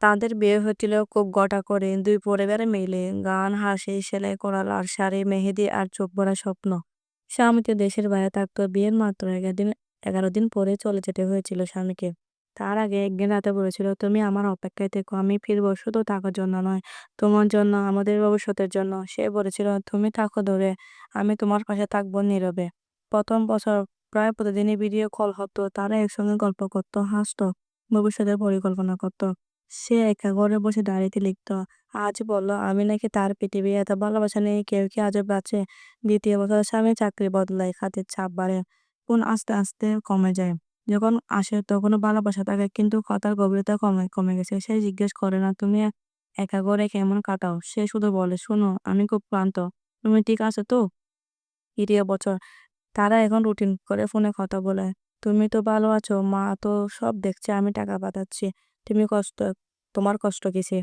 তাদের বিয়ে হয়েছিল খুব ঘটা করে। দুই পরিবারে মিলে গান, হাসি, সেলাই করা লাল শাড়ি, মেহেদি, আর চোখ ভরা স্বপ্ন। স্বামী তো দেশের বাইরে থাকতো। বিয়ের মাত্র এগারো দিন এগারো দিন পরে চলে যেতে হয়েছিল স্বামীকে। তার আগে একদিন রাতে বলেছিল, তুমি আমার অপেক্ষায় থেকো, আমি ফিরবো শুধু থাকার জন্য নয়, তোমার জন্য, আমাদের ভবিষ্যতের জন্য। সে বলেছিল, তুমি থাকো ধরে, আমি তোমার পাশে থাকব নীরবে। প্রথম বছর প্রায় প্রতিদিনই ভিডিও কল হতো, তারা একসঙ্গে গল্প করতো, হাসতো, ভবিষ্যতের পরিকল্পনা করতো। সে একা ঘরে বসে ডায়েরিতে লিখতো। আজ বলল আমি নাকি তার পৃথিবী এত ভালোবাসা নেই, কেউ কি আজও বাঁচে? দ্বিতীয় বছর স্বামী চাকরি বদলায়, খাতের চাপ বাড়ে কোন আস্তে আস্তে কমে যায়। যখন আসে তখনও ভালোবাসা থাকে, কিন্তু কথার গভীরতা কমে কমে গেছে। সে জিজ্ঞেস করে, না, তুমি একা ঘরে কেমন কাটাও? সে শুধু বলে, শোনো, আমি খুব ক্লান্ত। তুমি ঠিক আছো তো? তৃতীয় বছর, তারা এখন রুটিন করে ফোনে কথা বলে, তুমি তো ভালো আছো, মা তো সব দেখছে, আমি টাকা পাঠাচ্ছি। তুমি কষ্ট, তোমার কষ্ট কিসে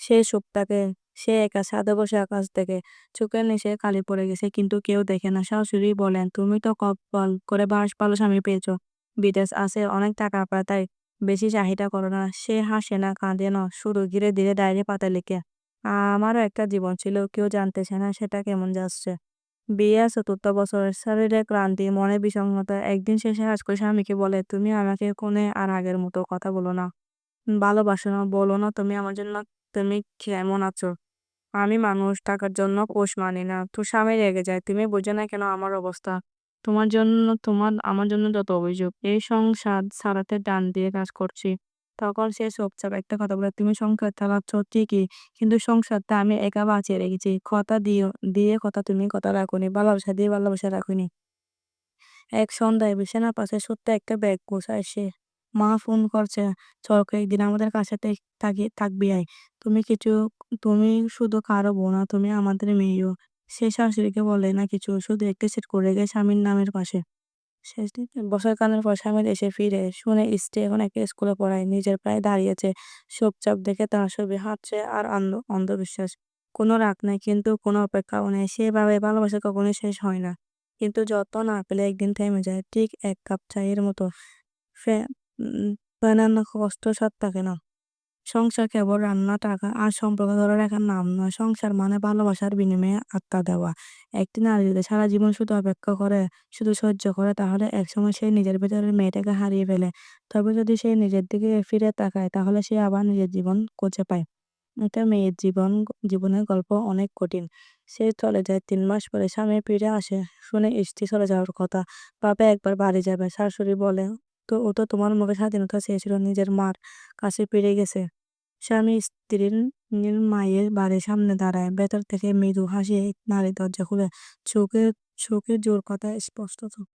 সে সুখটাকে সে একা ছাদে বসে আকাশ দেখে, চোখের নিচে কালি পড়ে গেছে, কিন্তু কেউ দেখে না। শাশুড়ি বলেন, তুমি তো কপাল করে বাস ভালো স্বামী পেয়েছ। বিদেশ আছে, অনেক টাকা পায়, তাই বেশি চাহিদা করো না। সে হাসে না, কাঁদে না, শুধু ধীরে ধীরে ডায়েরি পাতা লিখে, আমারও একটা জীবন ছিল, কেউ জানতেছে না সেটা কেমন যাচ্ছে। বিয়ে চতুর্থ বছর শরীরে ক্লান্তি মনে বিষণ্ণতা, একদিন শেষে করে স্বামীকে বলে, তুমি আমাকে কোনে আর আগের মতো কথা বলো না। ভালোবাসো না, বলো না তুমি আমার জন্য, তুমি কেমন আছো? আমি মানুষ, টাকার জন্য পোষ মানি না। তো স্বামী রেগে যায়, তুমি বোঝো না কেন আমার অবস্থা? তোমার জন্য, তোমার, আমার জন্য যত অভিযোগ। এই সংসার সারাতে টান দিয়ে কাজ করছি। তখন সে চুপচাপ একটা কথা বলে, তুমি সংসার চালাচ্ছ ঠিকই, কিন্তু সংসারটা আমি একা বাঁচিয়ে রেখেছি। কথা দিয়ে দিয়ে কথা তুমি কথা রাখুনি, ভালোবাসা দিয়ে ভালোবাসা রাখুনি। এক সন্ধ্যায় বিছানার পাশে সত্যি একটা ব্যাগ গোছায় সে। মা ফোন করছে, চল কয়েকদিন আমাদের কাছে থাকি থাকবি আয়। তুমি কিছু, তুমি শুধু কারও বোন তুমি আমাদের মেয়েও। সে শাশুড়িকে বলে, না কিছু, শুধু একটা সেট করে গে স্বামীর নামের পাশে। শেষ দিকে বছরখানেক পর স্বামী দেশে ফিরে, শুনে স্ত্রী এখন একটা স্কুলে পড়ায়, নিজের প্রায় দাঁড়িয়েছে। চুপচাপ দেখে তার ছবি হাঁটছে আর অন্ধ, অন্ধবিশ্বাস। কোনো রাগ নেই, কিন্তু কোনো অপেক্ষাও নেই। সেভাবে ভালোবাসা কখনোই শেষ হয় না। কিন্তু যত না পেলে একদিন থেমে যায়, ঠিক এক কাপ চায়ের মতো। বানানো কষ্ট স্বাদ থাকে না। সংসার কেবল রান্না, টাকা আর সম্পর্ক ধরে রাখার নাম নয়। সংসার মানে ভালোবাসার বিনিময়ে আত্মা দেওয়া। একটি নারী যদি সারা জীবন শুধু অপেক্ষা করে, শুধু সহ্য করে, তাহলে একসময় সে নিজের ভেতরের মেয়েটাকে হারিয়ে ফেলে। তবে যদি সে নিজের দিকে ফিরে তাকায়, তাহলে সে আবার নিজের জীবন খুঁজে পায়। একটা মেয়ের জীবন জীবনের গল্প অনেক কঠিন। সে চলে যায় তিন মাস পরে, স্বামী ফিরে আসে, শুনে স্ত্রী চলে যাওয়ার কথা। ভাবে একবার বাড়ি যাবে, শাশুড়ি বলে তো ও তো তোমার মুখে স্বাধীনতা চেয়েছিল, নিজের মার কাছে ফিরে গেছে। স্বামী স্ত্রীর মায়ের বাড়ির সামনে দাঁড়ায়। ভেতর থেকে মৃদু হাসি নারী দরজা খুলে। চোখে চোখে জোর কথা স্পষ্ট